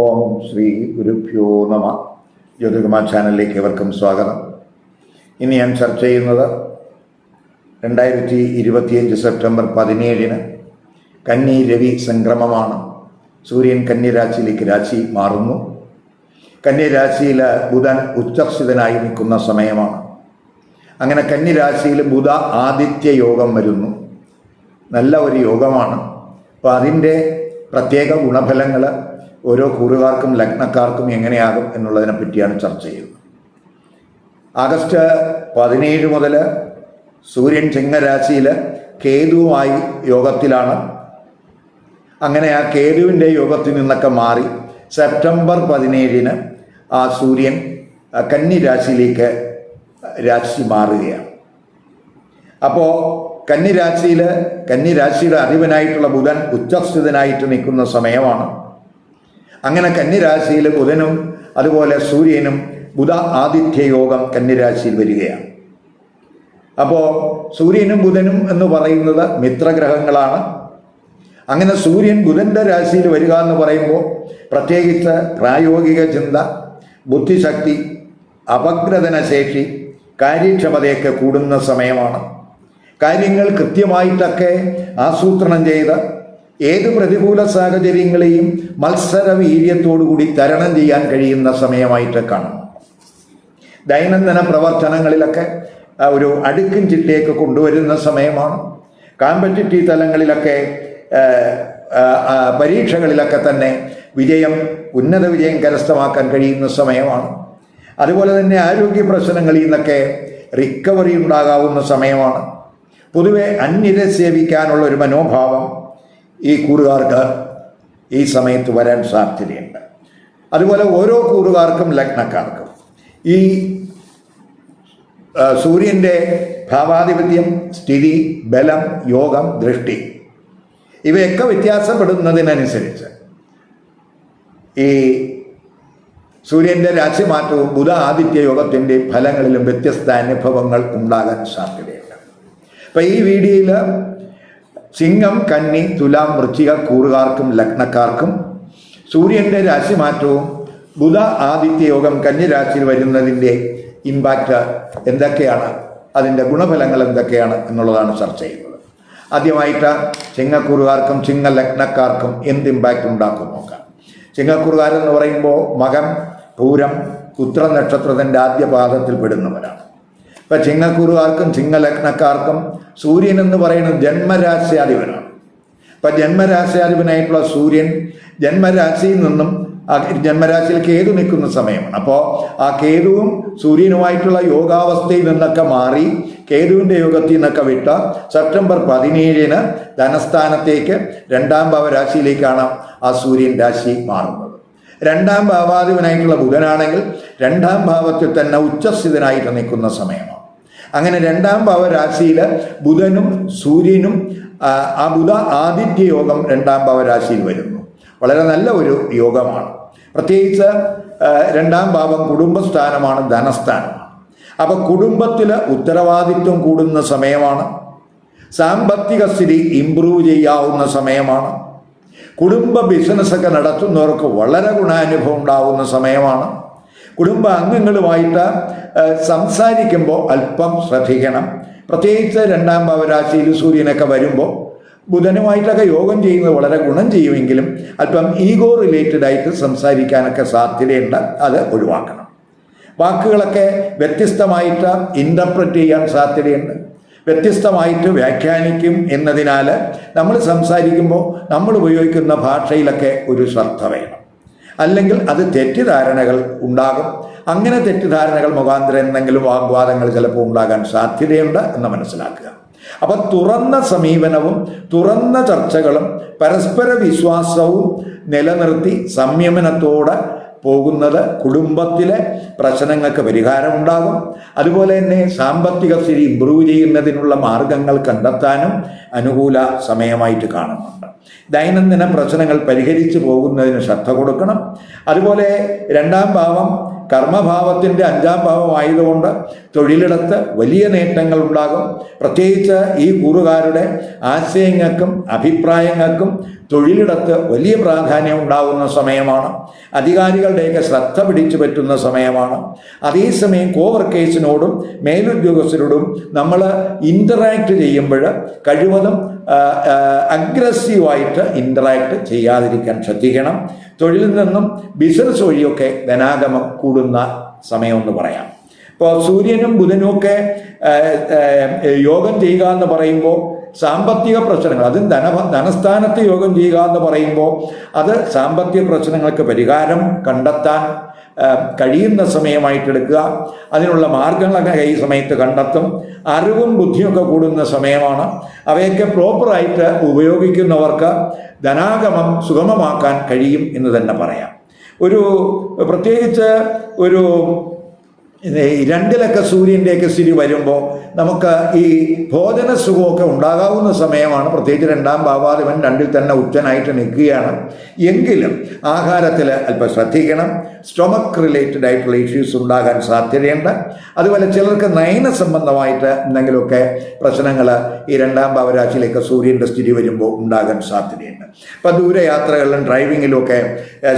ഓം ശ്രീ ഗുരുഭ്യോ നമ. ജ്യോതികുമാർ ചാനലിലേക്ക് ഏവർക്കും സ്വാഗതം. ഇനി ഞാൻ ചർച്ച ചെയ്യുന്നത് രണ്ടായിരത്തി ഇരുപത്തിയഞ്ച് സെപ്റ്റംബർ പതിനേഴിന് കന്നി രവി സംക്രമമാണ്. സൂര്യൻ കന്യരാശിയിലേക്ക് രാശി മാറുന്നു. കന്യരാശിയിൽ ബുധൻ ഉച്ചർഷിതനായി നിൽക്കുന്ന സമയമാണ്. അങ്ങനെ കന്യരാശിയിൽ ബുധ ആദിത്യ യോഗം വരുന്നു. നല്ല ഒരു യോഗമാണ്. അപ്പോൾ അതിന്റെ പ്രത്യേക ഗുണഫലങ്ങൾ ഓരോ കൂറുകാർക്കും ലഗ്നക്കാർക്കും എങ്ങനെയാകും എന്നുള്ളതിനെ പറ്റിയാണ് ചർച്ച ചെയ്യുന്നത്. ആഗസ്റ്റ് പതിനേഴ് മുതൽ സൂര്യൻ ചിങ്ങരാശിയിൽ കേതുവുമായി യോഗത്തിലാണ്. അങ്ങനെ ആ കേതുവിന്റെ യോഗത്തിൽ നിന്നൊക്കെ മാറി സെപ്റ്റംബർ പതിനേഴിന് ആ സൂര്യൻ കന്നി രാശിയിലേക്ക് രാശി മാറുകയാണ്. അപ്പോൾ കന്നിരാശിയിൽ കന്നിരാശിയുടെ അധിപനായിട്ടുള്ള ബുധൻ ഉച്ചസ്ഥിതനായിട്ട് നിൽക്കുന്ന സമയമാണ്. അങ്ങനെ കന്നിരാശിയിൽ ബുധനും അതുപോലെ സൂര്യനും ബുധ ആദിത്യ യോഗം കന്നിരാശിയിൽ വരികയാണ്. അപ്പോൾ സൂര്യനും ബുധനും എന്ന് പറയുന്നത് മിത്രഗ്രഹങ്ങളാണ്. അങ്ങനെ സൂര്യൻ ബുധന്റെ രാശിയിൽ വരിക എന്ന് പറയുമ്പോൾ പ്രത്യേകിച്ച് പ്രായോഗിക ചിന്ത ബുദ്ധിശക്തി അപഗ്രഥനശേഷി കാര്യക്ഷമതയൊക്കെ കൂടുന്ന സമയമാണ്. കാര്യങ്ങൾ കൃത്യമായിട്ടൊക്കെ ആസൂത്രണം ചെയ്ത് ഏത് പ്രതികൂല സാഹചര്യങ്ങളെയും മത്സര വീര്യത്തോടുകൂടി തരണം ചെയ്യാൻ കഴിയുന്ന സമയമായിട്ട് കാണും. ദൈനംദിന പ്രവർത്തനങ്ങളിലൊക്കെ ഒരു അടുക്കും ചിട്ടയൊക്കെ കൊണ്ടുവരുന്ന സമയമാണ്. കാമ്പറ്റിറ്റീവ് തലങ്ങളിലൊക്കെ പരീക്ഷകളിലൊക്കെ തന്നെ വിജയം ഉന്നത വിജയം കരസ്ഥമാക്കാൻ കഴിയുന്ന സമയമാണ്. അതുപോലെ തന്നെ ആരോഗ്യ പ്രശ്നങ്ങളിൽ നിന്നൊക്കെ റിക്കവറി ഉണ്ടാകാവുന്ന സമയമാണ്. പൊതുവെ അന്യരെ സേവിക്കാനുള്ള ഒരു മനോഭാവം ഈ കൂറുകാർക്ക് ഈ സമയത്ത് വരാൻ സാധ്യതയുണ്ട്. അതുപോലെ ഓരോ കൂറുകാർക്കും ലഗ്നക്കാർക്കും. ഈ സൂര്യന്റെ ഭാവാധിപത്യം സ്ഥിതി ബലം യോഗം ദൃഷ്ടി ഇവയൊക്കെ വ്യത്യാസപ്പെടുന്നതിനനുസരിച്ച് ഈ സൂര്യന്റെ രാശിമാറ്റവും ബുധ ആദിത്യ യോഗത്തിന്റെ ഫലങ്ങളിലും വ്യത്യസ്ത അനുഭവങ്ങൾ ഉണ്ടാകാൻ സാധ്യതയുണ്ട്. അപ്പം ഈ വീഡിയോയിൽ സിംഹം കന്നി തുലാം വൃശ്ചിക കൂറുകാർക്കും ലഗ്നക്കാർക്കും സൂര്യന്റെ രാശിമാറ്റവും ബുധ ആദിത്യ യോഗം കന്യരാശിയിൽ വരുന്നതിന്റെ ഇമ്പാക്റ്റ് എന്തൊക്കെയാണ്? അതിന്റെ ഗുണഫലങ്ങൾ എന്തൊക്കെയാണ് എന്നുള്ളതാണ് ചർച്ച ചെയ്യുന്നത്. ആദ്യമായിട്ട് ചിങ്ങക്കൂറുകാർക്കും ചിങ്ങ ലഗ്നക്കാർക്കും എന്ത് ഇമ്പാക്റ്റ് ഉണ്ടാക്കും നോക്കാം. ചിങ്ങക്കൂറുകാരെന്ന് പറയുമ്പോൾ മകം പൂരം ഉത്ര നക്ഷത്രത്തിന്റെ ആദ്യ പാദത്തിൽ പെടുന്നവരാണ്. ഇപ്പം ചിങ്ങക്കുരുവാർക്കും ചിങ്ങലഗ്നക്കാർക്കും സൂര്യൻ എന്ന് പറയുന്നത് ജന്മരാശ്യാധിപനാണ്. ഇപ്പൊ ജന്മരാശ്യാധിപനായിട്ടുള്ള സൂര്യൻ ജന്മരാശിയിൽ നിന്നും ആ ജന്മരാശിയിൽ കേതു നിൽക്കുന്ന സമയമാണ്. അപ്പോൾ ആ കേതുവും സൂര്യനുമായിട്ടുള്ള യോഗാവസ്ഥയിൽ നിന്നൊക്കെ മാറി കേതുവിന്റെ യോഗത്തിൽ നിന്നൊക്കെ വിട്ട സെപ്റ്റംബർ പതിനേഴിന് ധനസ്ഥാനത്തേക്ക് രണ്ടാം ഭാവരാശിയിലേക്കാണ് ആ സൂര്യൻ രാശി മാറുന്നത്. രണ്ടാം ഭാവാധിപനായിട്ടുള്ള ബുധനാണെങ്കിൽ രണ്ടാം ഭാവത്തിൽ തന്നെ ഉച്ചസ്ഥിതനായിട്ട് നിൽക്കുന്ന സമയമാണ്. അങ്ങനെ രണ്ടാം ഭാവരാശിയിൽ ബുധനും സൂര്യനും ആ, ബുധ ആദിത്യ യോഗം രണ്ടാം ഭാവരാശിയിൽ വരുന്നു. വളരെ നല്ല ഒരു യോഗമാണ്. പ്രത്യേകിച്ച് രണ്ടാം ഭാവം കുടുംബസ്ഥാനമാണ് ധനസ്ഥാനം അപ്പോൾ കുടുംബത്തിൽ ഉത്തരവാദിത്വം കൂടുന്ന സമയമാണ്. സാമ്പത്തിക സ്ഥിതി ഇംപ്രൂവ് ചെയ്യാവുന്ന സമയമാണ്. കുടുംബ ബിസിനസ്സൊക്കെ നടത്തുന്നവർക്ക് വളരെ ഗുണാനുഭവം ഉണ്ടാവുന്ന സമയമാണ്. കുടുംബ അംഗങ്ങളുമായിട്ട് സംസാരിക്കുമ്പോൾ അല്പം ശ്രദ്ധിക്കണം. പ്രത്യേകിച്ച് രണ്ടാം ഭാവരാശിയിൽ സൂര്യനൊക്കെ വരുമ്പോൾ ബുധനുമായിട്ടൊക്കെ യോഗം ചെയ്യുന്നത് വളരെ ഗുണം ചെയ്യുമെങ്കിലും അല്പം ഈഗോ റിലേറ്റഡ് ആയിട്ട് സംസാരിക്കാനൊക്കെ സാധ്യതയുണ്ട്. അത് ഒഴിവാക്കണം. വാക്കുകളൊക്കെ വ്യത്യസ്തമായിട്ട് ഇന്റർപ്രറ്റ് ചെയ്യാൻ സാധ്യതയുണ്ട്. വ്യത്യസ്തമായിട്ട് വ്യാഖ്യാനിക്കും എന്നതിനാൽ നമ്മൾ സംസാരിക്കുമ്പോൾ നമ്മൾ ഉപയോഗിക്കുന്ന ഭാഷയിലൊക്കെ ഒരു ശ്രദ്ധ വേണം. അല്ലെങ്കിൽ അത് തെറ്റിദ്ധാരണകൾ ഉണ്ടാകും. അങ്ങനെ തെറ്റിദ്ധാരണകൾ മുഖാന്തരം എന്തെങ്കിലും വാഗ്വാദങ്ങൾ ചിലപ്പോൾ ഉണ്ടാകാൻ സാധ്യതയുണ്ട് എന്ന് മനസ്സിലാക്കുക. അപ്പം തുറന്ന സമീപനവും തുറന്ന ചർച്ചകളും പരസ്പര വിശ്വാസവും നിലനിർത്തി സംയമനത്തോടെ പോകുന്നത് കുടുംബത്തിലെ പ്രശ്നങ്ങൾക്ക് പരിഹാരമുണ്ടാകും. അതുപോലെ തന്നെ സാമ്പത്തിക സ്ഥിതി ഇമ്പ്രൂവ് ചെയ്യുന്നതിനുള്ള മാർഗങ്ങൾ കണ്ടെത്താനും അനുകൂല സമയമായിട്ട് കാണുന്നുണ്ട്. ദൈനംദിന പ്രശ്നങ്ങൾ പരിഹരിച്ചു പോകുന്നതിന് ശ്രദ്ധ കൊടുക്കണം. അതുപോലെ രണ്ടാം ഭാവം കർമ്മഭാവത്തിന്റെ അഞ്ചാം ഭാവമായതുകൊണ്ട് തൊഴിലിടത്ത് വലിയ നേട്ടങ്ങൾ ഉണ്ടാകും. പ്രത്യേകിച്ച് ഈ കൂറുകാരുടെ ആശയങ്ങൾക്കും അഭിപ്രായങ്ങൾക്കും തൊഴിലിടത്ത് വലിയ പ്രാധാന്യം ഉണ്ടാകുന്ന സമയമാണ്. അധികാരികളുടെയൊക്കെ ശ്രദ്ധ പിടിച്ചു പറ്റുന്ന സമയമാണ്. അതേസമയം കോവർക്കേഴ്സിനോടും മേലുദ്യോഗസ്ഥരോടും നമ്മൾ ഇന്ററാക്ട് ചെയ്യുമ്പോൾ കഴിവതും അഗ്രസീവായിട്ട് ഇന്ററാക്ട് ചെയ്യാതിരിക്കാൻ ശ്രദ്ധിക്കണം. തൊഴിലിൽ നിന്നും ബിസിനസ് വഴിയൊക്കെ ധനാഗമം കൂടുന്ന സമയമെന്ന് പറയാം. ഇപ്പോൾ സൂര്യനും ബുധനും ഒക്കെ യോഗം ചെയ്യുക എന്ന് പറയുമ്പോൾ സാമ്പത്തിക പ്രശ്നങ്ങൾ അതും ധന ധനസ്ഥാനത്ത് യോഗം ചെയ്യുക എന്ന് പറയുമ്പോൾ അത് സാമ്പത്തിക പ്രശ്നങ്ങൾക്ക് പരിഹാരം കണ്ടെത്താൻ കഴിയുന്ന സമയമായിട്ടെടുക്കുക അതിനുള്ള മാർഗങ്ങളൊക്കെ ഈ സമയത്ത് കണ്ടെത്തും. അറിവും ബുദ്ധിയൊക്കെ കൂടുന്ന സമയമാണ്. അവയൊക്കെ പ്രോപ്പറായിട്ട് ഉപയോഗിക്കുന്നവർക്ക് ധനാഗമം സുഗമമാക്കാൻ കഴിയും എന്ന് തന്നെ പറയാം. ഒരു പ്രത്യേകിച്ച് ഒരു രണ്ടിലൊക്കെ സൂര്യന്റെയൊക്കെ സ്ഥിതി വരുമ്പോൾ നമുക്ക് ഈ ഭോജന സുഖമൊക്കെ ഉണ്ടാകാവുന്ന സമയമാണ്. പ്രത്യേകിച്ച് രണ്ടാം ഭാവാധിപൻ രണ്ടിൽ തന്നെ ഉച്ചനായിട്ട് നിൽക്കുകയാണ്. എങ്കിലും ആഹാരത്തിൽ അല്പം ശ്രദ്ധിക്കണം. സ്റ്റൊമക്ക് റിലേറ്റഡ് ആയിട്ടുള്ള ഇഷ്യൂസ് ഉണ്ടാകാൻ സാധ്യതയുണ്ട്. അതുപോലെ ചിലർക്ക് നയന സംബന്ധമായിട്ട് എന്തെങ്കിലുമൊക്കെ പ്രശ്നങ്ങൾ ഈ രണ്ടാം ഭാവരാശിയിലേക്ക് സൂര്യന്റെ സ്ഥിതി വരുമ്പോൾ ഉണ്ടാകാൻ സാധ്യതയുണ്ട്. അപ്പം ദൂരയാത്രകളിലും ഡ്രൈവിങ്ങിലും ഒക്കെ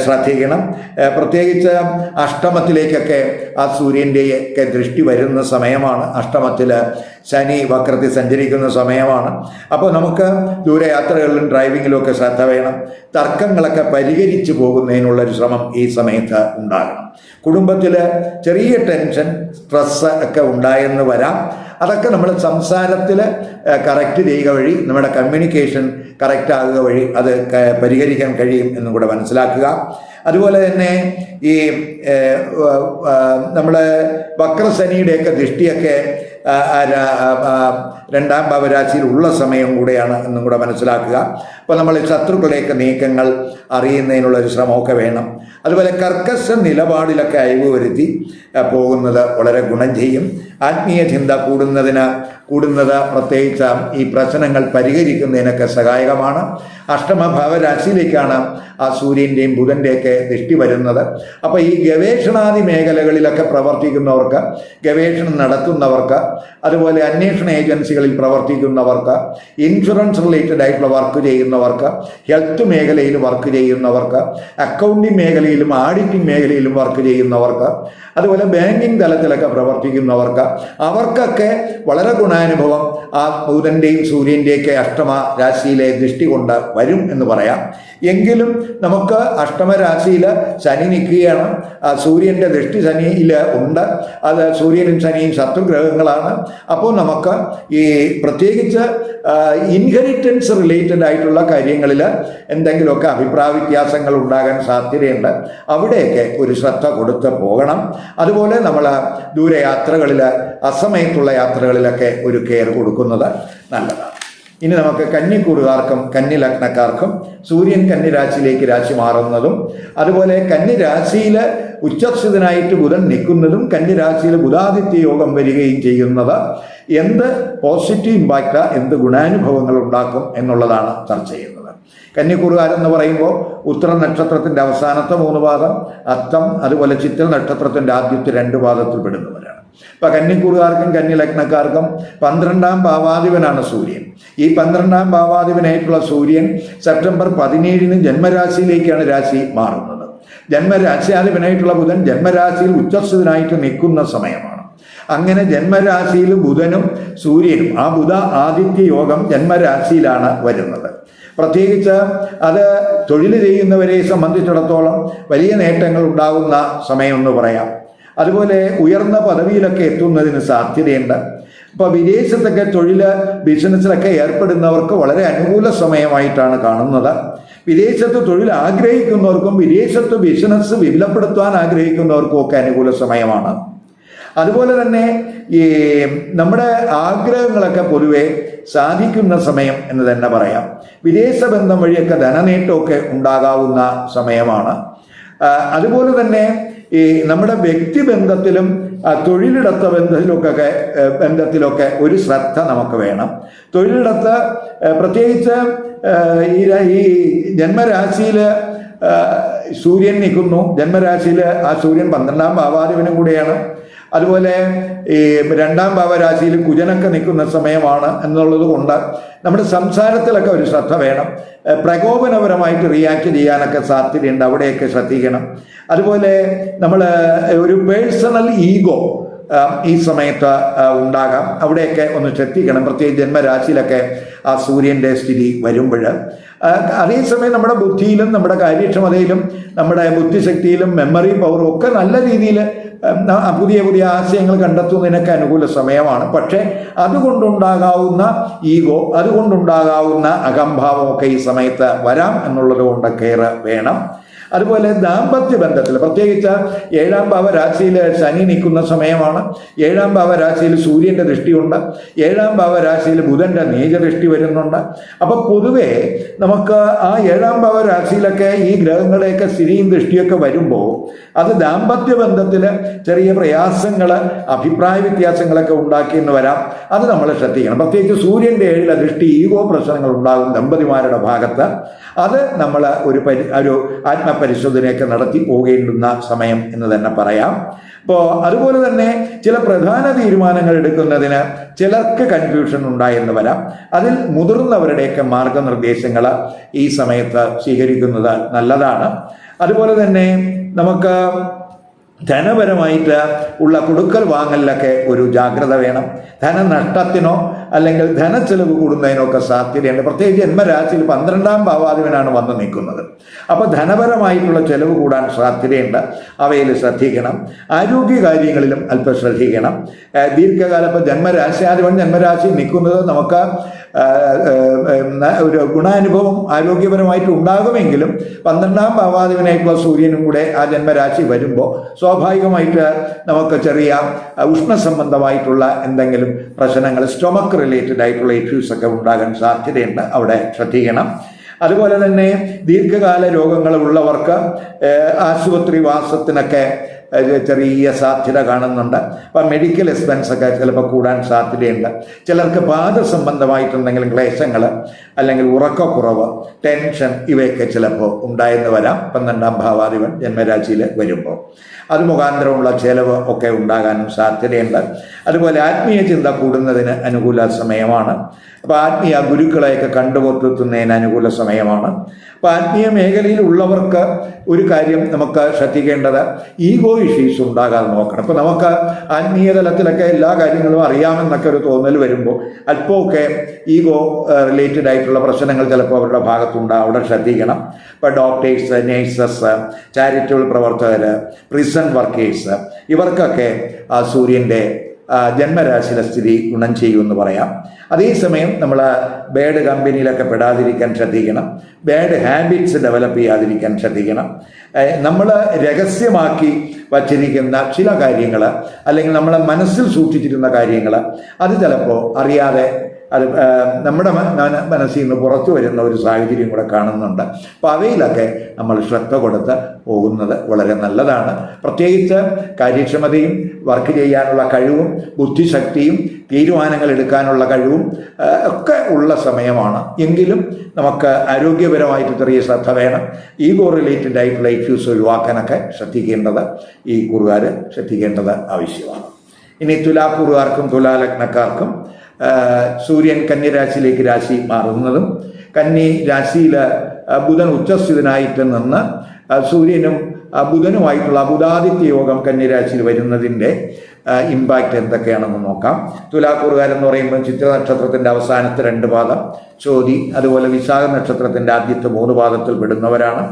ശ്രദ്ധിക്കണം. പ്രത്യേകിച്ച് അഷ്ടമത്തിലേക്കൊക്കെ ആ സൂര്യന്റെയൊക്കെ ദൃഷ്ടി വരുന്ന സമയമാണ്. അഷ്ടമത്തിൽ ശനി വക്രത്തിൽ സഞ്ചരിക്കുന്ന സമയമാണ്. അപ്പോൾ നമുക്ക് ദൂരയാത്രകളിലും ഡ്രൈവിങ്ങിലും ഒക്കെ ശ്രദ്ധ വേണം. തർക്കങ്ങളൊക്കെ പരിഹരിച്ചു പോകുന്നതിനുള്ളൊരു ശ്രമം ഈ സമയത്ത് ഉണ്ടാകണം. കുടുംബത്തിൽ ചെറിയ ടെൻഷൻ സ്ട്രെസ് ഒക്കെ ഉണ്ടായെന്ന് വരാം. അതൊക്കെ നമ്മൾ സംസാരത്തിൽ കറക്റ്റ് ചെയ്യുക വഴി നമ്മുടെ കമ്മ്യൂണിക്കേഷൻ കറക്റ്റ് ആകുക വഴി അത് പരിഹരിക്കാൻ കഴിയും എന്നും കൂടെ മനസ്സിലാക്കുക. അതുപോലെ തന്നെ ഈ നമ്മൾ വക്രശനിയുടെയൊക്കെ ദൃഷ്ടിയൊക്കെ രണ്ടാം ഭാവരാശിയിൽ ഉള്ള സമയം കൂടെയാണ് എന്നും കൂടെ മനസ്സിലാക്കുക. അപ്പോൾ നമ്മൾ ശത്രുക്കളുടെയൊക്കെ നീക്കങ്ങൾ അറിയുന്നതിനുള്ള ഒരു ശ്രമമൊക്കെ വേണം. അതുപോലെ കർക്കശ നിലപാടിലൊക്കെ അയവ് വരുത്തി പോകുന്നത് വളരെ ഗുണം ചെയ്യും. ആത്മീയ ചിന്ത കൂടുന്നതിന് കൂടുന്നത് പ്രത്യേകിച്ച് ഈ പ്രശ്നങ്ങൾ പരിഹരിക്കുന്നതിനൊക്കെ സഹായകമാണ്. അഷ്ടമഭാവരാശിയിലേക്കാണ് ആ സൂര്യന്റെയും ബുധന്റെയൊക്കെ ദൃഷ്ടി വരുന്നത്. അപ്പോൾ ഈ ഗവേഷണാദി മേഖലകളിലൊക്കെ പ്രവർത്തിക്കുന്നവർക്ക് ഗവേഷണം നടത്തുന്നവർക്ക് അതുപോലെ അന്വേഷണ ഏജൻസികളിൽ പ്രവർത്തിക്കുന്നവർക്ക് ഇൻഷുറൻസ് റിലേറ്റഡ് ആയിട്ടുള്ള വർക്ക് ചെയ്യുന്നവർക്ക് ഹെൽത്ത് മേഖലയിൽ വർക്ക് ചെയ്യുന്നവർക്ക് അക്കൗണ്ടിങ് മേഖലയിലും ആഡിറ്റിംഗ് മേഖലയിലും വർക്ക് ചെയ്യുന്നവർക്ക് അതുപോലെ ബാങ്കിങ് തലത്തിലൊക്കെ പ്രവർത്തിക്കുന്നവർക്ക് അവർക്കൊക്കെ വളരെ ഗുണാനുഭവം ആ ബുധന്റെയും സൂര്യന്റെയൊക്കെ അഷ്ടമ രാശിയിലെ ദൃഷ്ടി കൊണ്ട് വരും എന്ന് പറയാം. എങ്കിലും നമുക്ക് അഷ്ടമരാശിയിൽ ശനി നിൽക്കുകയാണ്. സൂര്യന്റെ ദൃഷ്ടി ശനിയിൽ ഉണ്ട്. അത് സൂര്യനും ശനിയും ശത്രുഗ്രഹങ്ങളാണ്. അപ്പോൾ നമുക്ക് ഈ പ്രത്യേകിച്ച് ഇൻഹെറിറ്റൻസ് റിലേറ്റഡ് ആയിട്ടുള്ള കാര്യങ്ങളിൽ എന്തെങ്കിലുമൊക്കെ അഭിപ്രായ വ്യത്യാസങ്ങൾ ഉണ്ടാകാൻ സാധ്യതയുണ്ട്. അവിടെയൊക്കെ ഒരു ശ്രദ്ധ കൊടുത്ത് പോകണം. അതുപോലെ നമ്മൾ ദൂരയാത്രകളിൽ അസമയത്തുള്ള യാത്രകളിലൊക്കെ ഒരു കെയർ കൊടുക്കുന്നത് നല്ലതാണ്. ഇനി നമുക്ക് കന്നിക്കൂറുകാർക്കും കന്നി ലഗ്നക്കാർക്കും സൂര്യൻ കന്നി രാശിയിലേക്ക് രാശി മാറുന്നതും അതുപോലെ കന്നി രാശിയിൽ ഉച്ചസ്ഥിതനായിട്ട് ബുധൻ നിൽക്കുന്നതും കന്നി രാശിയിൽ ബുധാദിത്യ യോഗം വരികയും ചെയ്യുന്നത് എന്ത് പോസിറ്റീവ് ഇമ്പാക്റ്റ് എന്ത് ഗുണാനുഭവങ്ങൾ ഉണ്ടാക്കും എന്നുള്ളതാണ് ചർച്ച ചെയ്യുന്നത്. കന്നിക്കൂറുകാരെന്ന് പറയുമ്പോൾ ഉത്തര നക്ഷത്രത്തിന്റെ അവസാനത്തെ മൂന്ന് പാദം അത്തം അതുപോലെ ചിത്ര നക്ഷത്രത്തിന്റെ ആദ്യത്തെ രണ്ട് പാദത്തിൽ പെടുന്നവരാണ്. ഇപ്പം കന്നിക്കൂറുകാർക്കും കന്നി ലഗ്നക്കാർക്കും പന്ത്രണ്ടാം ഭാവാധിപനാണ് സൂര്യൻ. ഈ പന്ത്രണ്ടാം ഭാവാധിപനായിട്ടുള്ള സൂര്യൻ സെപ്റ്റംബർ പതിനേഴിന് ജന്മരാശിയിലേക്കാണ് രാശി മാറുന്നത്. ജന്മരാശിയാധിപനായിട്ടുള്ള ബുധൻ ജന്മരാശിയിൽ ഉച്ചസ്ഥിതനായിട്ട് നിൽക്കുന്ന സമയമാണ്. അങ്ങനെ ജന്മരാശിയിൽ ബുധനും സൂര്യനും ആ ബുധ ആദിത്യ യോഗം ജന്മരാശിയിലാണ് വരുന്നത്. പ്രത്യേകിച്ച് അത് തൊഴിൽ ചെയ്യുന്നവരെ സംബന്ധിച്ചിടത്തോളം വലിയ നേട്ടങ്ങൾ ഉണ്ടാകുന്ന സമയമെന്ന് പറയാം. അതുപോലെ ഉയർന്ന പദവിയിലൊക്കെ എത്തുന്നതിന് സാധ്യതയുണ്ട്. ഇപ്പോൾ വിദേശത്തൊക്കെ തൊഴിൽ ബിസിനസ്സിലൊക്കെ ഏർപ്പെടുന്നവർക്ക് വളരെ അനുകൂല സമയമായിട്ടാണ് കാണുന്നത്. വിദേശത്ത് തൊഴിൽ ആഗ്രഹിക്കുന്നവർക്കും വിദേശത്ത് ബിസിനസ് വിപുലപ്പെടുത്താൻ ആഗ്രഹിക്കുന്നവർക്കും ഒക്കെ അനുകൂല സമയമാണ്. അതുപോലെ തന്നെ ഈ നമ്മുടെ ആഗ്രഹങ്ങളൊക്കെ പൊതുവെ സാധിക്കുന്ന സമയം എന്ന് തന്നെ പറയാം. വിദേശ ബന്ധം വഴിയൊക്കെ ധനനേട്ടമൊക്കെ ഉണ്ടാകാവുന്ന സമയമാണ്. അതുപോലെ തന്നെ ഈ നമ്മുടെ വ്യക്തിബന്ധത്തിലും ബന്ധത്തിലും തൊഴിലിടത്ത ബന്ധത്തിലൊക്കെ ബന്ധത്തിലൊക്കെ ഒരു ശ്രദ്ധ നമുക്ക് വേണം. തൊഴിലിടത്ത് പ്രത്യേകിച്ച് ഈ ഈ ജന്മരാശിയിൽ സൂര്യൻ നിൽക്കുന്നു. ജന്മരാശിയിൽ ആ സൂര്യൻ പന്ത്രണ്ടാം ഭാവാധിപനും കൂടിയാണ്. അതുപോലെ ഈ രണ്ടാം ഭാവരാശിയിൽ കുജനൊക്കെ നിൽക്കുന്ന സമയമാണ് എന്നുള്ളത് കൊണ്ട് നമ്മുടെ സംസാരത്തിലൊക്കെ ഒരു ശ്രദ്ധ വേണം. പ്രകോപനപരമായിട്ട് റിയാക്ട് ചെയ്യാനൊക്കെ സാധ്യതയുണ്ട്. അവിടെയൊക്കെ ശ്രദ്ധിക്കണം. അതുപോലെ നമ്മൾ ഒരു പേഴ്സണൽ ഈഗോ ഈ സമയത്ത് ഉണ്ടാകാം. അവിടെയൊക്കെ ഒന്ന് ശ്രദ്ധിക്കണം. പ്രത്യേകിച്ച് ജന്മരാശിയിലൊക്കെ ആ സൂര്യന്റെ സ്ഥിതി വരുമ്പോൾ അതേസമയം നമ്മുടെ ബുദ്ധിയിലും നമ്മുടെ കാര്യക്ഷമതയിലും നമ്മുടെ ബുദ്ധിശക്തിയിലും മെമ്മറി പവറും ഒക്കെ നല്ല രീതിയിൽ പുതിയ പുതിയ ആശയങ്ങൾ കണ്ടെത്തുന്നതിനൊക്കെ അനുകൂല സമയമാണ്. പക്ഷേ അതുകൊണ്ടുണ്ടാകാവുന്ന ഈഗോ അതുകൊണ്ടുണ്ടാകാവുന്ന അകംഭാവമൊക്കെ ഈ സമയത്ത് വരാം എന്നുള്ളത് കൊണ്ട് കെയർ വേണം. അതുപോലെ ദാമ്പത്യ ബന്ധത്തിൽ പ്രത്യേകിച്ച് ഏഴാം ഭാവ രാശിയിൽ ശനി നിൽക്കുന്ന സമയമാണ്. ഏഴാം ഭാവ രാശിയിൽ സൂര്യന്റെ ദൃഷ്ടിയുണ്ട്. ഏഴാം ഭാവ രാശിയിൽ ബുധന്റെ നീചദൃഷ്ടി വരുന്നുണ്ട്. അപ്പോൾ പൊതുവേ നമുക്ക് ആ ഏഴാം ഭാവ രാശിയിലൊക്കെ ഈ ഗ്രഹങ്ങളെയൊക്കെ സ്ഥിതിയും ദൃഷ്ടിയൊക്കെ വരുമ്പോൾ അത് ദാമ്പത്യ ബന്ധത്തിൽ ചെറിയ പ്രയാസങ്ങൾ അഭിപ്രായ വ്യത്യാസങ്ങളൊക്കെ ഉണ്ടാക്കിയെന്ന് വരാം. അത് നമ്മൾ ശ്രദ്ധിക്കണം. പ്രത്യേകിച്ച് സൂര്യന്റെ ഏഴിലെ ദൃഷ്ടി ഈഗോ പ്രശ്നങ്ങൾ ഉണ്ടാകും ദമ്പതിമാരുടെ ഭാഗത്ത്. അത് നമ്മൾ ഒരു പരി ഒരു ആത്മപരിശോധനയൊക്കെ നടത്തി പോകേണ്ടുന്ന സമയം എന്ന് തന്നെ പറയാം. അപ്പോൾ അതുപോലെ തന്നെ ചില പ്രധാന തീരുമാനങ്ങൾ എടുക്കുന്നതിന് ചിലർക്ക് കൺഫ്യൂഷൻ ഉണ്ടായെന്ന് വരാം. അതിൽ മുതിർന്നവരുടെയൊക്കെ മാർഗനിർദ്ദേശങ്ങൾ ഈ സമയത്ത് സ്വീകരിക്കുന്നത് നല്ലതാണ്. അതുപോലെ തന്നെ നമുക്ക് ധനപരമായിട്ട് ഉള്ള കൊടുക്കൽ വാങ്ങലിലൊക്കെ ഒരു ജാഗ്രത വേണം. ധനനഷ്ടത്തിനോ അല്ലെങ്കിൽ ധനച്ചെലവ് കൂടുന്നതിനോ ഒക്കെ സാധ്യതയുണ്ട്. പ്രത്യേകിച്ച് ജന്മരാശിയിൽ പന്ത്രണ്ടാം ഭാവാധിപനാണ് വന്ന് നിൽക്കുന്നത്. അപ്പോൾ ധനപരമായിട്ടുള്ള ചെലവ് കൂടാൻ സാധ്യതയുണ്ട്. അവയിൽ ശ്രദ്ധിക്കണം. ആരോഗ്യ കാര്യങ്ങളിലും അല്പം ശ്രദ്ധിക്കണം. ദീർഘകാല ജന്മരാശി ജന്മരാശിയാധിപൻ ജന്മരാശി നിൽക്കുന്നത് നമുക്ക് ഒരു ഗുണാനുഭവം ആരോഗ്യപരമായിട്ട് ഉണ്ടാകുമെങ്കിലും പന്ത്രണ്ടാം ഭാവാധിപനായിട്ടുള്ള സൂര്യനും കൂടെ ആ ജന്മരാശി വരുമ്പോൾ സ്വാഭാവികമായിട്ട് നമുക്ക് ചെറിയ ഉഷ്ണ ഉഷ്ണസംബന്ധമായിട്ടുള്ള എന്തെങ്കിലും പ്രശ്നങ്ങൾ സ്റ്റൊമക്ക് റിലേറ്റഡ് ആയിട്ടുള്ള ഇഷ്യൂസ് ഒക്കെ ഉണ്ടാകാൻ സാധ്യതയുണ്ട്. അവിടെ ശ്രദ്ധിക്കണം. അതുപോലെ തന്നെ ദീർഘകാല രോഗങ്ങൾ ഉള്ളവർക്ക് ആശുപത്രി വാസത്തിനൊക്കെ ചെറിയ സാധ്യത കാണുന്നുണ്ട്. അപ്പം മെഡിക്കൽ എക്സ്പെൻസ് ഒക്കെ ചിലപ്പോൾ കൂടാൻ സാധ്യതയുണ്ട്. ചിലർക്ക് പാദ സംബന്ധമായിട്ട് എന്തെങ്കിലും ക്ലേശങ്ങൾ അല്ലെങ്കിൽ ഉറക്കക്കുറവ് ടെൻഷൻ ഇവയൊക്കെ ചിലപ്പോൾ ഉണ്ടായെന്ന് വരാം. പന്ത്രണ്ടാം ഭാവാധിപൻ ജന്മരാശിയിൽ വരുമ്പോൾ. അത് മുഖാന്തരമുള്ള ചെലവ് ഒക്കെ ഉണ്ടാകാനും സാധ്യതയുണ്ട്. അതുപോലെ ആത്മീയ ചിന്ത കൂടുന്നതിന് അനുകൂല സമയമാണ്. അപ്പോൾ ആത്മീയ ഗുരുക്കളെയൊക്കെ കണ്ടുപൊത്തുന്നതിന് അനുകൂല സമയമാണ്. അപ്പോൾ ആത്മീയ മേഖലയിൽ ഉള്ളവർക്ക് ഒരു കാര്യം നമുക്ക് ശ്രദ്ധിക്കേണ്ടത് ഈഗോ ഇഷ്യൂസ് ഉണ്ടാകാതെ നോക്കണം. അപ്പൊ നമുക്ക് ആത്മീയ തലത്തിലൊക്കെ എല്ലാ കാര്യങ്ങളും അറിയാമെന്നൊക്കെ ഒരു തോന്നൽ വരുമ്പോൾ അല്പമൊക്കെ ഈഗോ റിലേറ്റഡ് ആയിട്ടുള്ള പ്രശ്നങ്ങൾ ചിലപ്പോൾ അവരുടെ ഭാഗത്തുണ്ടാകും അവിടെ ശ്രദ്ധിക്കണം. ഇപ്പോൾ ഡോക്ടേഴ്സ് നേഴ്സസ് ചാരിറ്റബിൾ പ്രവർത്തകർ പ്രിസൺ വർക്കേഴ്സ് ഇവർക്കൊക്കെ ആ സൂര്യന്റെ ആ, ജന്മരാശിയിലെ സ്ഥിതി ഗുണം ചെയ്യുമെന്ന് പറയാം. അതേസമയം നമ്മൾ ബാഡ് കമ്പനിയിലൊക്കെ പെടാതിരിക്കാൻ ശ്രദ്ധിക്കണം. ബാഡ് ഹാബിറ്റ്സ് ഡെവലപ്പ് ചെയ്യാതിരിക്കാൻ ശ്രദ്ധിക്കണം. നമ്മൾ രഹസ്യമാക്കി വച്ചിരിക്കുന്ന ചില കാര്യങ്ങൾ അല്ലെങ്കിൽ നമ്മളെ മനസ്സിൽ സൂക്ഷിച്ചിരുന്ന കാര്യങ്ങൾ അത് ചിലപ്പോൾ അറിയാതെ അത് നമ്മുടെ മനസ്സിൽ നിന്ന് പുറത്തു വരുന്ന ഒരു സാഹചര്യം കൂടെ കാണുന്നുണ്ട്. അപ്പോൾ അവയിലൊക്കെ നമ്മൾ ശ്രദ്ധ കൊടുത്ത് പോകുന്നത് വളരെ നല്ലതാണ്. പ്രത്യേകിച്ച് കാര്യക്ഷമതയും വർക്ക് ചെയ്യാനുള്ള കഴിവും ബുദ്ധിശക്തിയും തീരുമാനങ്ങൾ എടുക്കാനുള്ള കഴിവും ഒക്കെ ഉള്ള സമയമാണ്. എങ്കിലും നമുക്ക് ആരോഗ്യപരമായിട്ട് ചെറിയ ശ്രദ്ധ വേണം. ഈഗോ റിലേറ്റഡ് ആയിട്ടുള്ള ഇഷ്യൂസ് ഒഴിവാക്കാനൊക്കെ ശ്രദ്ധിക്കേണ്ടത് ഈ കുറുകാർ ശ്രദ്ധിക്കേണ്ടത് ആവശ്യമാണ്. ഇനി തുലാക്കുറുകാർക്കും തുലാലഗ്നക്കാർക്കും സൂര്യൻ കന്യരാശിയിലേക്ക് രാശി മാറുന്നതും കന്നി രാശിയിൽ ബുധൻ ഉച്ചസ്ഥിതനായിട്ട് നിന്ന് സൂര്യനും ബുധനുമായിട്ടുള്ള അബുദാദിത്യ യോഗം കന്യരാശിയിൽ വരുന്നതിന്റെ ഇമ്പാക്റ്റ് എന്തൊക്കെയാണെന്ന് നോക്കാം. തുലാക്കൂറുകാരെന്ന് പറയുമ്പോൾ ചിത്ര നക്ഷത്രത്തിന്റെ അവസാനത്തെ രണ്ട് പാദം ചോതി അതുപോലെ വിശാഖ നക്ഷത്രത്തിന്റെ ആദ്യത്തെ മൂന്ന് പാദത്തിൽ പെടുന്നവരാണ്.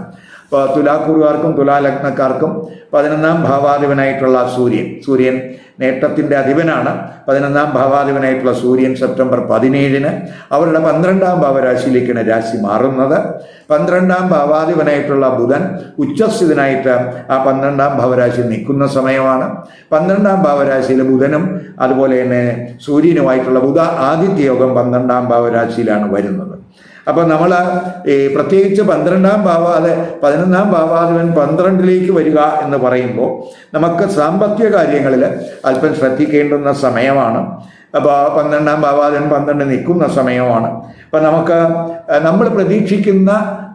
തുലാക്കൂറുകാർക്കും തുലാലഗ്നക്കാർക്കും പതിനൊന്നാം ഭാവാധിപനായിട്ടുള്ള സൂര്യൻ. സൂര്യൻ നേട്ടത്തിന്റെ അധിപനാണ്. പതിനൊന്നാം ഭാവാധിപനായിട്ടുള്ള സൂര്യൻ സെപ്റ്റംബർ പതിനേഴിന് അവരുടെ പന്ത്രണ്ടാം ഭാവരാശിയിലേക്കാണ് രാശി മാറുന്നത്. പന്ത്രണ്ടാം ഭാവാധിപനായിട്ടുള്ള ബുധൻ ഉച്ചസ്ഥിതനായിട്ട് ആ പന്ത്രണ്ടാം ഭാവരാശി നിൽക്കുന്ന സമയമാണ്. പന്ത്രണ്ടാം ഭാവരാശിയിൽ ബുധനും അതുപോലെ തന്നെ സൂര്യനുമായിട്ടുള്ള ബുധ ആദിത്യയോഗം പന്ത്രണ്ടാം ഭാവരാശിയിലാണ് വരുന്നത്. അപ്പോൾ നമ്മൾ ഈ പ്രത്യേകിച്ച് പന്ത്രണ്ടാം ഭാവാതെ പതിനൊന്നാം ഭാവാധിപൻ പന്ത്രണ്ടിലേക്ക് വരിക എന്ന് പറയുമ്പോൾ നമുക്ക് സാമ്പത്തിക കാര്യങ്ങളിൽ അല്പം ശ്രദ്ധിക്കേണ്ടുന്ന സമയമാണ്. അപ്പോൾ പന്ത്രണ്ടാം ഭാവാധിപൻ പന്ത്രണ്ട് നിൽക്കുന്ന സമയമാണ്. അപ്പോൾ നമുക്ക് നമ്മൾ പ്രതീക്ഷിക്കുന്ന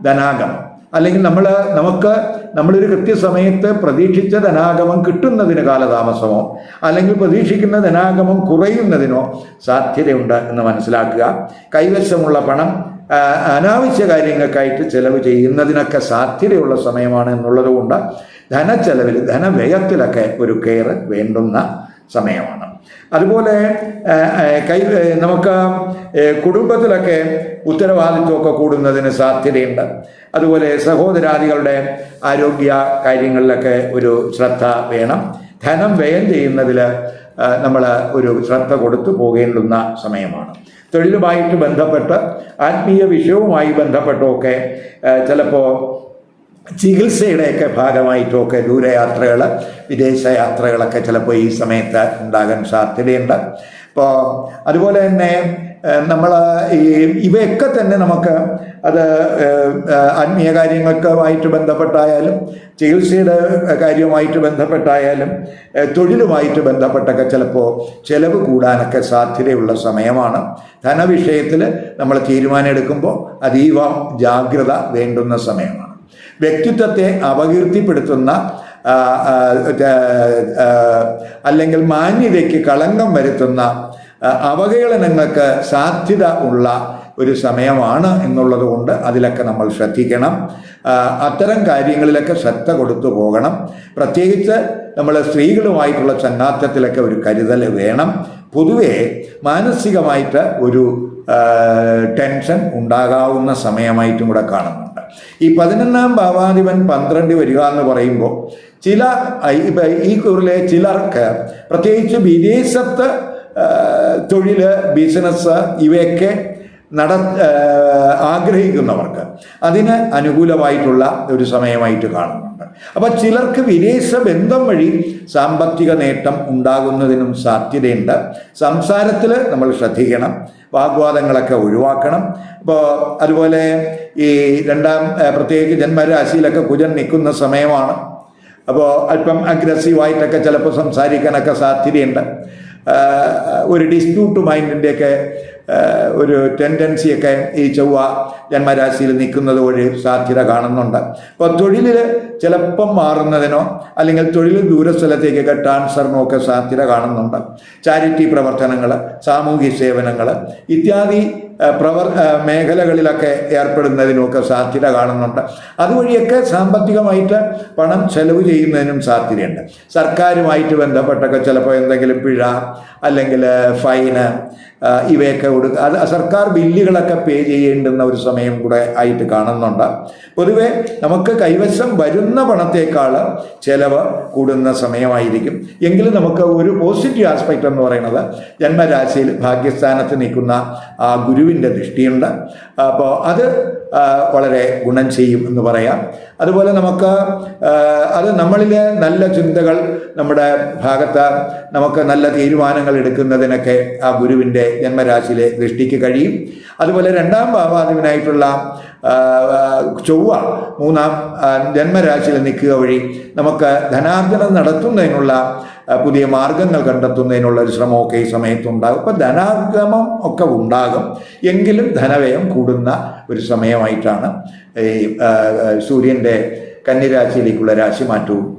ധനാഗമം അല്ലെങ്കിൽ നമ്മൾ നമുക്ക് നമ്മളൊരു കൃത്യസമയത്ത് പ്രതീക്ഷിച്ച ധനാഗമം കിട്ടുന്നതിന് കാലതാമസമോ അല്ലെങ്കിൽ പ്രതീക്ഷിക്കുന്ന ധനാഗമം കുറയുന്നതിനോ സാധ്യതയുണ്ട് എന്ന് മനസ്സിലാക്കുക. കൈവശമുള്ള പണം അനാവശ്യ കാര്യങ്ങൾക്കായിട്ട് ചെലവ് ചെയ്യുന്നതിനൊക്കെ സാധ്യതയുള്ള സമയമാണ് എന്നുള്ളത് കൊണ്ട് ധനച്ചെലവിൽ ധനവ്യയത്തിലൊക്കെ ഒരു കെയർ വേണ്ടുന്ന സമയമാണ്. അതുപോലെ കൈ നമുക്ക് കുടുംബത്തിലൊക്കെ ഉത്തരവാദിത്വമൊക്കെ കൂടുന്നതിന് സാധ്യതയുണ്ട്. അതുപോലെ സഹോദരാദികളുടെ ആരോഗ്യ കാര്യങ്ങളിലൊക്കെ ഒരു ശ്രദ്ധ വേണം. ധനം വ്യയം ചെയ്യുന്നതിൽ നമ്മൾ ഒരു ശ്രദ്ധ കൊടുത്തു പോകേണ്ടുന്ന സമയമാണ്. തൊഴിലുമായിട്ട് ബന്ധപ്പെട്ട് ആത്മീയ വിഷയവുമായി ബന്ധപ്പെട്ടൊക്കെ ചിലപ്പോൾ ചികിത്സയുടെയൊക്കെ ഭാഗമായിട്ടൊക്കെ ദൂരയാത്രകൾ വിദേശയാത്രകളൊക്കെ ചിലപ്പോൾ ഈ സമയത്ത് ഉണ്ടാകാൻ സാധ്യതയുണ്ട്. അപ്പോൾ അതുപോലെ തന്നെ നമ്മൾ ഈ ഇവയൊക്കെ തന്നെ നമുക്ക് അത് ആത്മീയ കാര്യങ്ങൾക്കുമായിട്ട് ബന്ധപ്പെട്ടായാലും ചികിത്സയുടെ കാര്യവുമായിട്ട് ബന്ധപ്പെട്ടായാലും തൊഴിലുമായിട്ട് ബന്ധപ്പെട്ടൊക്കെ ചിലപ്പോൾ ചിലവ് കൂടാനൊക്കെ സാധ്യതയുള്ള സമയമാണ്. ധനവിഷയത്തിൽ നമ്മൾ തീരുമാനം എടുക്കുമ്പോൾ അതീവ ജാഗ്രത വേണ്ടുന്ന സമയമാണ്. വ്യക്തിത്വത്തെ അപകീർത്തിപ്പെടുത്തുന്ന അല്ലെങ്കിൽ മാന്യതയ്ക്ക് കളങ്കം വരുത്തുന്ന അവഹേളനങ്ങൾക്ക് സാധ്യത ഉള്ള ഒരു സമയമാണ് എന്നുള്ളത് കൊണ്ട് അതിലൊക്കെ നമ്മൾ ശ്രദ്ധിക്കണം. അത്തരം കാര്യങ്ങളിലൊക്കെ ശ്രദ്ധ കൊടുത്തു പോകണം. പ്രത്യേകിച്ച് നമ്മൾ സ്ത്രീകളുമായിട്ടുള്ള ചങ്ങാത്തത്തിലൊക്കെ ഒരു കരുതൽ വേണം. പൊതുവെ മാനസികമായിട്ട് ഒരു ടെൻഷൻ ഉണ്ടാകാവുന്ന സമയമായിട്ടും കൂടെ കാണുന്നുണ്ട്. ഈ പതിനൊന്നാം ഭാവാധിപൻ പന്ത്രണ്ട് വരിക എന്ന് പറയുമ്പോൾ ചില ഈ കുറിലെ ചിലർക്ക് പ്രത്യേകിച്ച് വിദേശത്ത് ആ, തൊഴിൽ ബിസിനസ് ഇവയൊക്കെ നട ആഗ്രഹിക്കുന്നവർക്ക് അതിന് അനുകൂലമായിട്ടുള്ള ഒരു സമയമായിട്ട് കാണുന്നുണ്ട്. അപ്പം ചിലർക്ക് വിദേശ ബന്ധം വഴി സാമ്പത്തിക നേട്ടം ഉണ്ടാകുന്നതിനും സാധ്യതയുണ്ട്. സംസാരത്തിൽ നമ്മൾ ശ്രദ്ധിക്കണം വാഗ്വാദങ്ങളൊക്കെ ഒഴിവാക്കണം. അപ്പോൾ അതുപോലെ ഈ രണ്ടാം പ്രത്യേകിച്ച് ജന്മരാശിയിലൊക്കെ കുജൻ നിൽക്കുന്ന സമയമാണ്. അപ്പോൾ അല്പം അഗ്രസീവായിട്ടൊക്കെ ചിലപ്പോൾ സംസാരിക്കാനൊക്കെ സാധ്യതയുണ്ട്. ഒരു ഡിസ്പ്യൂട്ട് മൈൻഡിന്റെയൊക്കെ ഒരു ടെൻഡൻസിയൊക്കെ ഈ ചൊവ്വ ജന്മരാശിയിൽ നിൽക്കുന്നത് വഴി സാധ്യത കാണുന്നുണ്ട്. അപ്പോൾ തൊഴിലിൽ ചിലപ്പം മാറുന്നതിനോ അല്ലെങ്കിൽ തൊഴിൽ ദൂരസ്ഥലത്തേക്കൊക്കെ ട്രാൻസ്ഫറിനോ ഒക്കെ സാധ്യത കാണുന്നുണ്ട്. ചാരിറ്റി പ്രവർത്തനങ്ങൾ സാമൂഹ്യ സേവനങ്ങൾ ഇത്യാദി പ്രവർ മേഖലകളിലൊക്കെ ഏർപ്പെടുന്നതിനുമൊക്കെ സാധ്യത കാണുന്നുണ്ട്. അതുവഴിയൊക്കെ സാമ്പത്തികമായിട്ട് പണം ചെലവ് ചെയ്യുന്നതിനും സാധ്യതയുണ്ട്. സർക്കാരുമായിട്ട് ബന്ധപ്പെട്ടൊക്കെ ചിലപ്പോൾ എന്തെങ്കിലും പിഴ അല്ലെങ്കിൽ ഫൈന് ഇവയൊക്കെ കൊടുക്കുക അത് സർക്കാർ ബില്ലുകളൊക്കെ പേ ചെയ്യേണ്ടുന്ന ഒരു സമയം കൂടെ ആയിട്ട് കാണുന്നുണ്ട്. പൊതുവെ നമുക്ക് കൈവശം വരുന്ന പണത്തേക്കാൾ ചിലവ് കൂടുന്ന സമയമായിരിക്കും. എങ്കിലും നമുക്ക് ഒരു പോസിറ്റീവ് ആസ്പെക്റ്റ് എന്ന് പറയുന്നത് ജന്മരാശിയിൽ ഭാഗ്യസ്ഥാനത്ത് നിൽക്കുന്ന ആ ഗുരുവിന്റെ ദൃഷ്ടിയുണ്ട്. അപ്പോൾ അത് വളരെ ഗുണം ചെയ്യും എന്ന് പറയാം. അതുപോലെ നമുക്ക് അത് നമ്മളിലെ നല്ല ചിന്തകൾ നമ്മുടെ ഭാഗത്ത് നമുക്ക് നല്ല തീരുമാനങ്ങൾ എടുക്കുന്നതിനൊക്കെ ആ ഗുരുവിന്റെ ജന്മരാശിയിലെ ദൃഷ്ടിക്ക് കഴിയും. അതുപോലെ രണ്ടാം ആ, ചൊവ്വ മൂന്നാം ജന്മരാശിയിൽ നിൽക്കുക വഴി നമുക്ക് ധനാർജനം നടത്തുന്നതിനുള്ള പുതിയ മാർഗങ്ങൾ കണ്ടെത്തുന്നതിനുള്ള ഒരു ശ്രമമൊക്കെ ഈ സമയത്തുണ്ടാകും. അപ്പം ധനാഗമം ഒക്കെ ഉണ്ടാകും. എങ്കിലും ധനവ്യയം കൂടുന്ന ഒരു സമയമായിട്ടാണ് ഈ സൂര്യന്റെ കന്യരാശിയിലേക്കുള്ള രാശിമാറ്റവും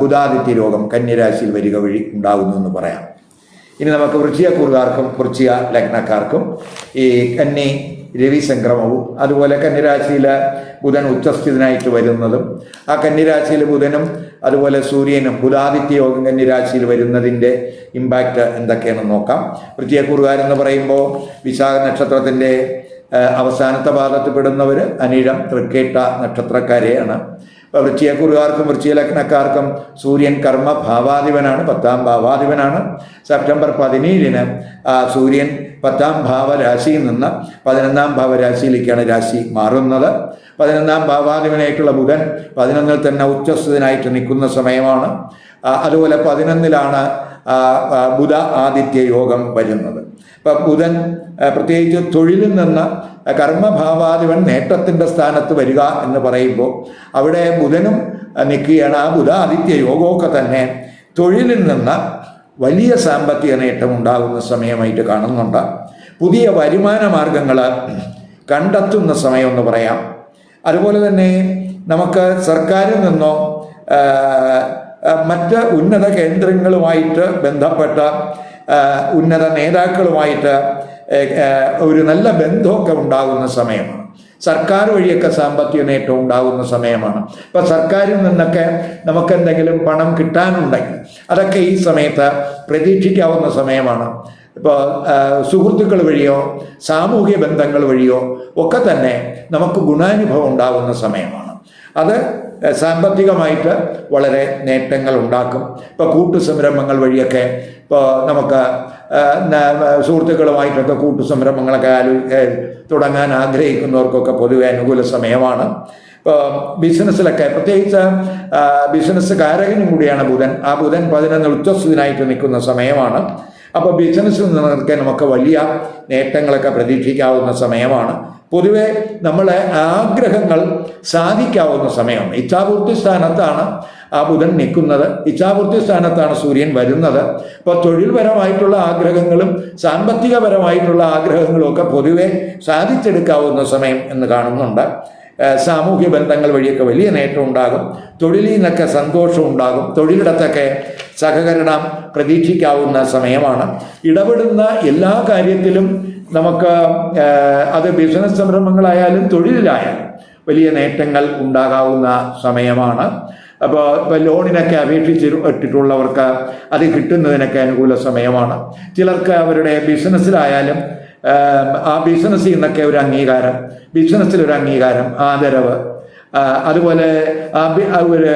ബുധാദിത്യ രോഗം കന്യരാശിയിൽ വരിക വഴി ഉണ്ടാകുന്നു എന്ന് പറയാം. ഇനി നമുക്ക് വൃശ്ചികക്കൂറുകാർക്കും വൃശ്ചിക ലഗ്നക്കാർക്കും ഈ കന്നി രവി സംക്രമവും അതുപോലെ കന്യരാശിയിൽ ബുധൻ ഉച്ചസ്ഥിതനായിട്ട് വരുന്നതും ആ കന്യരാശിയിൽ ബുധനും അതുപോലെ സൂര്യനും ബുധാദിത്യ യോഗം കന്യരാശിയിൽ വരുന്നതിന്റെ ഇമ്പാക്റ്റ് എന്തൊക്കെയാണെന്ന് നോക്കാം. വൃശ്ചികക്കൂറുകാരെന്ന് പറയുമ്പോൾ വിശാഖ നക്ഷത്രത്തിന്റെ അവസാനത്തെ പാദത്തിൽ പെടുന്നവർ അനിഴം തൃക്കേട്ട നക്ഷത്രക്കാരെയാണ്. അപ്പോൾ വൃശ്ചികക്കുറുകാർക്കും വൃശ്ചികലഗ്നക്കാർക്കും സൂര്യൻ കർമ്മ ഭാവാധിപനാണ് പത്താം ഭാവാധിപനാണ്. സെപ്റ്റംബർ പതിനേഴിന് സൂര്യൻ പത്താം ഭാവരാശിയിൽ നിന്ന് പതിനൊന്നാം ഭാവരാശിയിലേക്കാണ് രാശി മാറുന്നത്. പതിനൊന്നാം ഭാവാധിപനായിട്ടുള്ള ബുധൻ പതിനൊന്നിൽ തന്നെ ഉച്ചസ്ഥിതനായിട്ട് നിൽക്കുന്ന സമയമാണ്. അതുപോലെ പതിനൊന്നിലാണ് ബുധ ആദിത്യ യോഗം വരുന്നത്. ഇപ്പം ബുധൻ പ്രത്യേകിച്ച് തൊഴിലിൽ നിന്ന് കർമ്മഭാവാധിപൻ നേട്ടത്തിന്റെ സ്ഥാനത്ത് വരിക എന്ന് പറയുമ്പോൾ അവിടെ ബുധനും നിൽക്കുകയാണ്. ആ ബുധ ആദിത്യ യോഗമൊക്കെ തന്നെ തൊഴിലിൽ നിന്ന് വലിയ സാമ്പത്തിക നേട്ടം ഉണ്ടാകുന്ന സമയമായിട്ട് കാണുന്നുണ്ട്. പുതിയ വരുമാന മാർഗങ്ങൾ കണ്ടെത്തുന്ന സമയമെന്ന് പറയാം. അതുപോലെ തന്നെ നമുക്ക് സർക്കാരിൽ നിന്നോ മറ്റ് ഉന്നത കേന്ദ്രങ്ങളുമായിട്ട് ബന്ധപ്പെട്ട ഉന്നത നേതാക്കളുമായിട്ട് ഒരു നല്ല ബന്ധമൊക്കെ ഉണ്ടാകുന്ന സമയമാണ്. സർക്കാർ വഴിയൊക്കെ സാമ്പത്തിക നേട്ടം ഉണ്ടാകുന്ന സമയമാണ്. അപ്പൊ സർക്കാരിൽ നിന്നൊക്കെ നമുക്ക് എന്തെങ്കിലും പണം കിട്ടാനുണ്ടെങ്കിൽ അതൊക്കെ ഈ സമയത്ത് പ്രതീക്ഷിക്കാവുന്ന സമയമാണ്. ഇപ്പോൾ സുഹൃത്തുക്കൾ വഴിയോ സാമൂഹ്യ ബന്ധങ്ങൾ വഴിയോ ഒക്കെ തന്നെ നമുക്ക് ഗുണാനുഭവം ഉണ്ടാകുന്ന സമയമാണ്. അത് സാമ്പത്തികമായിട്ട് വളരെ നേട്ടങ്ങൾ ഉണ്ടാക്കും. ഇപ്പോൾ കൂട്ടു സംരംഭങ്ങൾ വഴിയൊക്കെ ഇപ്പോൾ നമുക്ക് സുഹൃത്തുക്കളുമായിട്ടൊക്കെ കൂട്ടു സംരംഭങ്ങളൊക്കെ ആലോ തുടങ്ങാൻ ആഗ്രഹിക്കുന്നവർക്കൊക്കെ പൊതുവെ അനുകൂല സമയമാണ്. ഇപ്പോൾ ബിസിനസ്സിലൊക്കെ പ്രത്യേകിച്ച് ആ, ബിസിനസ് കാരകനും കൂടിയാണ് ബുധൻ. ആ ബുധൻ പതിനൊന്ന് ഉച്ചസ്ഥിതിനായിട്ട് നിൽക്കുന്ന സമയമാണ്. അപ്പോൾ ബിസിനസ് നിലനിർത്താൻ നമുക്ക് വലിയ നേട്ടങ്ങളൊക്കെ പ്രതീക്ഷിക്കാവുന്ന സമയമാണ്. പൊതുവെ നമ്മളെ ആഗ്രഹങ്ങൾ സാധിക്കാവുന്ന സമയമാണ്. ഇച്ഛാപൂർത്തി സ്ഥാനത്താണ് ആ ബുധൻ നിൽക്കുന്നത്. ഇച്ഛാപൂർത്തി സ്ഥാനത്താണ് സൂര്യൻ വരുന്നത്. അപ്പോൾ തൊഴിൽപരമായിട്ടുള്ള ആഗ്രഹങ്ങളും സാമ്പത്തികപരമായിട്ടുള്ള ആഗ്രഹങ്ങളും ഒക്കെ പൊതുവെ സാധിച്ചെടുക്കാവുന്ന സമയം എന്ന് കാണുന്നുണ്ട്. സാമൂഹ്യ ബന്ധങ്ങൾ വഴിയൊക്കെ വലിയ നേട്ടം ഉണ്ടാകും. തൊഴിലിൽ നിന്നൊക്കെ സന്തോഷം ഉണ്ടാകും. തൊഴിലിടത്തൊക്കെ സഹകരണം പ്രതീക്ഷിക്കാവുന്ന സമയമാണ്. ഇടപെടുന്ന എല്ലാ കാര്യത്തിലും നമുക്ക് അത് ബിസിനസ് സംരംഭങ്ങളായാലും തൊഴിലിലായാലും വലിയ നേട്ടങ്ങൾ ഉണ്ടാകാവുന്ന സമയമാണ്. അപ്പോൾ ഇപ്പോൾ ലോണിനൊക്കെ അപേക്ഷിച്ച് ഇട്ടിട്ടുള്ളവർക്ക് അത് കിട്ടുന്നതിനൊക്കെ അനുകൂല സമയമാണ്. ചിലർക്ക് അവരുടെ ബിസിനസ്സിലായാലും ആ ബിസിനസ്സിൽ നിന്നൊക്കെ ഒരു അംഗീകാരം ബിസിനസ്സിൽ ഒരു അംഗീകാരം ആദരവ്. അതുപോലെ ഒരു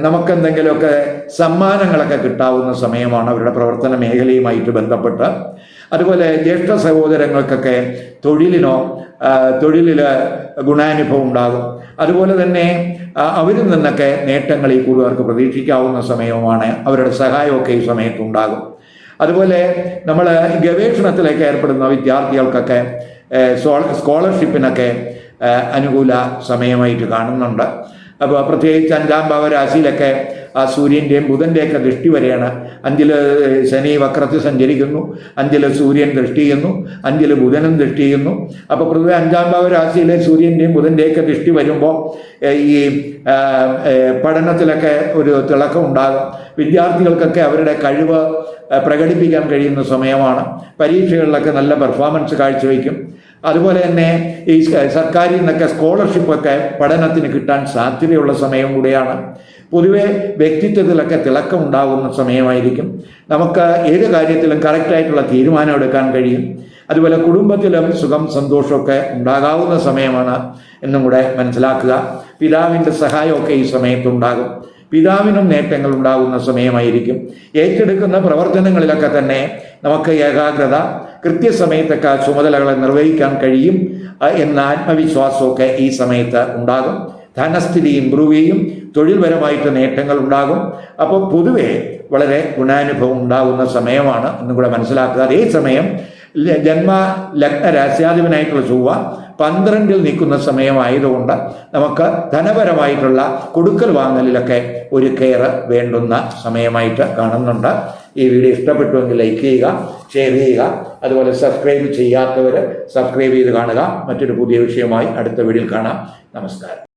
നമുക്കെന്തെങ്കിലുമൊക്കെ സമ്മാനങ്ങളൊക്കെ കിട്ടാവുന്ന സമയമാണ് അവരുടെ പ്രവർത്തന മേഖലയുമായിട്ട് ബന്ധപ്പെട്ട്. അതുപോലെ ജ്യേഷ്ഠ സഹോദരങ്ങൾക്കൊക്കെ തൊഴിലിനോ തൊഴിലിൽ ഗുണാനുഭവം ഉണ്ടാകും. അതുപോലെ തന്നെ അവരിൽ നിന്നൊക്കെ നേട്ടങ്ങൾ ഈ കൂടുതർക്ക് പ്രതീക്ഷിക്കാവുന്ന സമയവുമാണ് അവരുടെ സഹായമൊക്കെ ഈ സമയത്തുണ്ടാകും അതുപോലെ നമ്മൾ ഗവേഷണത്തിലേക്ക് ഏർപ്പെടുന്ന വിദ്യാർത്ഥികൾക്കൊക്കെ സ്കോളർഷിപ്പിനൊക്കെ അനുകൂല സമയമായിട്ട് കാണുന്നുണ്ട്. അപ്പോൾ പ്രത്യേകിച്ച് അഞ്ചാം ഭാവരാശിയിലൊക്കെ ആ സൂര്യന്റെയും ബുധന്റെയൊക്കെ ദൃഷ്ടി വരെയാണ്. അഞ്ചിൽ ശനി വക്രത്തിൽ സഞ്ചരിക്കുന്നു. അഞ്ചിൽ സൂര്യൻ ദൃഷ്ടി ചെയ്യുന്നു. അഞ്ചിൽ ബുധനും ദൃഷ്ടി ചെയ്യുന്നു. അപ്പോൾ പൊതുവെ അഞ്ചാം ഭാവ ഭാവരാശിയിലെ സൂര്യന്റെയും ബുധന്റെയൊക്കെ ദൃഷ്ടി വരുമ്പോൾ ഈ പഠനത്തിലൊക്കെ ഒരു തിളക്കം ഉണ്ടാകും. വിദ്യാർത്ഥികൾക്കൊക്കെ അവരുടെ കഴിവ് പ്രകടിപ്പിക്കാൻ കഴിയുന്ന സമയമാണ്. പരീക്ഷകളിലൊക്കെ നല്ല പെർഫോമൻസ് കാഴ്ചവെക്കും. അതുപോലെ തന്നെ ഈ സർക്കാരിൽ നിന്നൊക്കെ സ്കോളർഷിപ്പൊക്കെ പഠനത്തിന് കിട്ടാൻ സാധ്യതയുള്ള സമയം കൂടിയാണ്. പൊതുവെ വ്യക്തിത്വത്തിലൊക്കെ തിളക്കം ഉണ്ടാകുന്ന സമയമായിരിക്കും. നമുക്ക് ഏത് കാര്യത്തിലും കറക്റ്റായിട്ടുള്ള തീരുമാനം എടുക്കാൻ കഴിയും. അതുപോലെ കുടുംബത്തിലും സുഖം സന്തോഷമൊക്കെ ഉണ്ടാകാവുന്ന സമയമാണ് എന്നും കൂടെ മനസ്സിലാക്കുക. പിതാവിന്റെ സഹായമൊക്കെ ഈ സമയത്തുണ്ടാകും. പിതാവിനും നേട്ടങ്ങൾ ഉണ്ടാകുന്ന സമയമായിരിക്കും. ഏറ്റെടുക്കുന്ന പ്രവർത്തനങ്ങളിലൊക്കെ തന്നെ നമുക്ക് ഏകാഗ്രത കൃത്യസമയത്തൊക്കെ ചുമതലകളെ നിർവഹിക്കാൻ കഴിയും എന്ന ആത്മവിശ്വാസമൊക്കെ ഈ സമയത്ത് ഉണ്ടാകും. ധനസ്ഥിതി ഇമ്പ്രൂവ് ചെയ്യും തൊഴിൽപരമായിട്ട് നേട്ടങ്ങൾ ഉണ്ടാകും. അപ്പോൾ പൊതുവെ വളരെ ഗുണാനുഭവം ഉണ്ടാകുന്ന സമയമാണ് എന്നും കൂടെ മനസ്സിലാക്കുക. അതേ സമയം ജന്മ ലഗ്ന രാസ്യാധിപനായിട്ടുള്ള ചൊവ്വ പന്ത്രണ്ടിൽ നിൽക്കുന്ന സമയമായതുകൊണ്ട് നമുക്ക് ധനപരമായിട്ടുള്ള കൊടുക്കൽ വാങ്ങലിലൊക്കെ ഒരു കെയർ വേണ്ടുന്ന സമയമായിട്ട് കാണുന്നുണ്ട്. ഈ വീഡിയോ ഇഷ്ടപ്പെട്ടുവെങ്കിൽ ലൈക്ക് ചെയ്യുക ഷെയർ ചെയ്യുക അതുപോലെ സബ്സ്ക്രൈബ് ചെയ്യാത്തവർ സബ്സ്ക്രൈബ് ചെയ്ത് കാണുക. മറ്റൊരു പുതിയ വിഷയമായി അടുത്ത വീഡിയോയിൽ കാണാം. നമസ്കാരം.